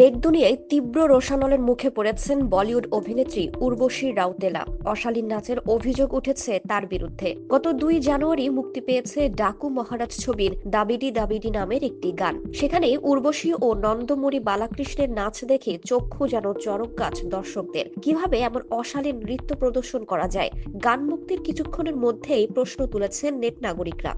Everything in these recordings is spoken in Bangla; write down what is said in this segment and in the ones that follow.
নেট দুনিয়ায় তীব্র রোশানলের মুখে পড়েছেন বলিউড অভিনেত্রী উর্বশী রাউতেলা। অশালীন নাচের অভিযোগ উঠেছে তার বিরুদ্ধে। গত দুই জানুয়ারি মুক্তি পেয়েছে ডাকু মহারাজ ছবির দাবিডি দাবিডি নামের একটি গান। সেখানে উর্বশী ও নন্দমুরি বালাকৃষ্ণের নাচ দেখে চক্ষু যেন চরক গাছ দর্শকদের। কীভাবে এমন অশালীন নৃত্য প্রদর্শন করা যায়? গান মুক্তির কিছুক্ষণের মধ্যেই প্রশ্ন তুলেছেন নেট নাগরিকরা।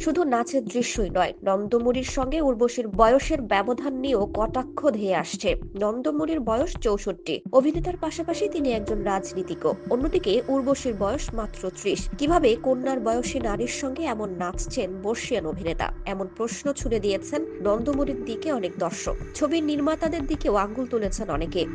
শুধু নাচের দৃশ্যই নয়, নন্দমুরির সঙ্গে উর্বশীর বয়সের ব্যবধান নিয়েও কটাক্ষ ধেয়ে আসছে। নন্দমুরির বয়স চৌষট্টি, অভিনেতার পাশাপাশি তিনি একজন রাজনীতিকও। অন্যদিকে উর্বশীর বয়স মাত্র ত্রিশ। কীভাবে কন্যার বয়সী নারীর সঙ্গে এমন নাচছেন বর্ষিয়ান অভিনেতা? এমন প্রশ্ন ছুড়ে দিয়েছেন নন্দমুরির দিকে অনেক দর্শক। ছবির নির্মাতাদের দিকেও আঙ্গুল তুলেছেন অনেকে।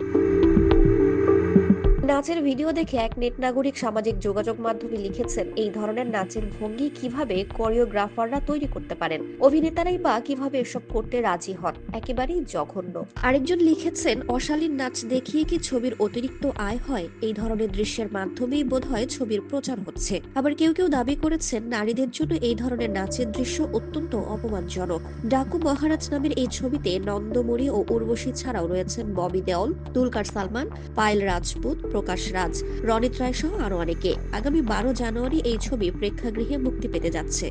নাচের ভিডিও দেখে এক নেট নাগরিক সামাজিক যোগাযোগ মাধ্যমে লিখেছেন, এই ধরনের নাচের ভঙ্গি কীভাবে কোরিওগ্রাফাররা তৈরি করতে পারেন? অভিনেতারাই বা কীভাবে এসব করতে রাজি হন? একেবারেই জঘন্য। আরেকজন লিখেছেন, অশালীন নাচ দেখিয়ে কি ছবির অতিরিক্ত আয় হয়? এই ধরনের দৃশ্যের মাধ্যমেই বোধহয় ছবির প্রচার হচ্ছে। আবার কেউ কেউ দাবি করেছেন, নারীদের জন্য এই ধরনের নাচের দৃশ্য অত্যন্ত অপমানজনক। ডাকু মহারাজ নামের এই ছবিতে নন্দমুরি ও উর্বশী ছাড়াও রয়েছেন ববি দেওল, দুলকার সালমান, পায়েল রাজপুত প্রকাশ রাজ। রনিত রায় সহ আরও অনেকে। আগামী বারো জানুয়ারি এই ছবি প্রেক্ষাগৃহে মুক্তি পেতে যাচ্ছে।